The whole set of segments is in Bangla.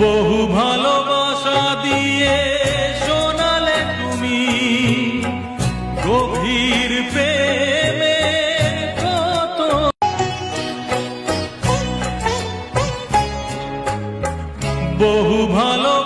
বহু ভালোবাসা দিয়ে শোনালে তুমি গভীর প্রেমে কত বহু ভালোবাসা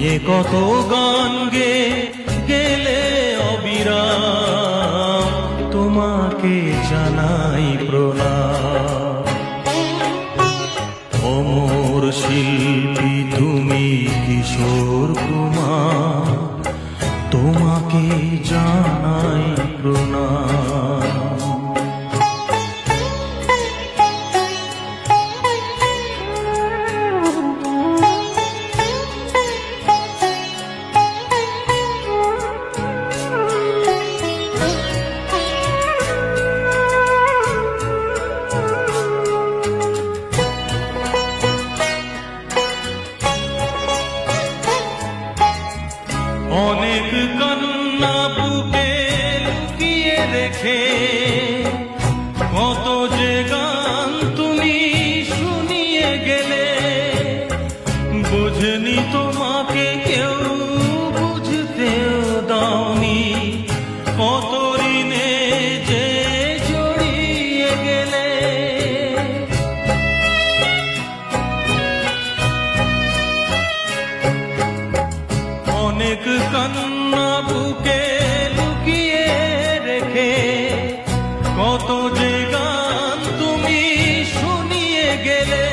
নিয়ে কত গান গে, গেলে অবিরাম। তোমাকে জানাই প্রণাম। অমর শিল্পী, তুমি কিশোর কুমার। তোমাকে জানাই প্রণাম। অনেক কান্না বুকে লুকিয়ে রেখে অনেক কান্না বুকে লুকিয়ে রেখে কত যে গান তুমি শুনিয়ে গেলে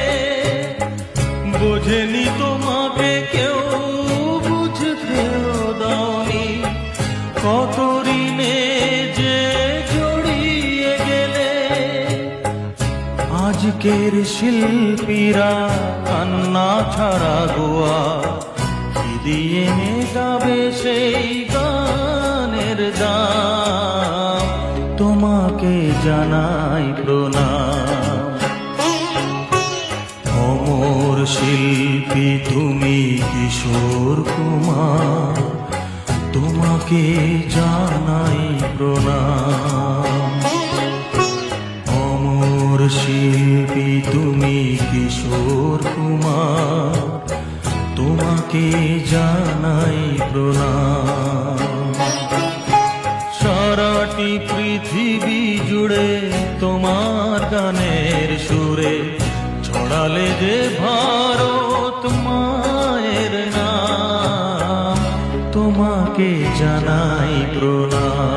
বোঝেনি তোমাকে কেউ বুঝতেও দাওনি কত ঋণে যে জড়িয়ে গেলে আজকের শিল্পীরা কান্না ছাড়া গোয়া দিয়ে মেটাবে সেই গানের দাম। তোমাকে জানাই প্রণাম। অমর শিল্পী, তুমি কিশোর কুমার। তোমাকে জানাই প্রণাম। অমর শিল্পী, তুমি কিশোর কুমার। তোমাকে জানাই প্রণাম। সারাটি পৃথিবী জুড়ে তোমার গানের সুরে ছড়ালে যে ভারত মায়ের নাম, তোমাকে জানাই প্রণাম।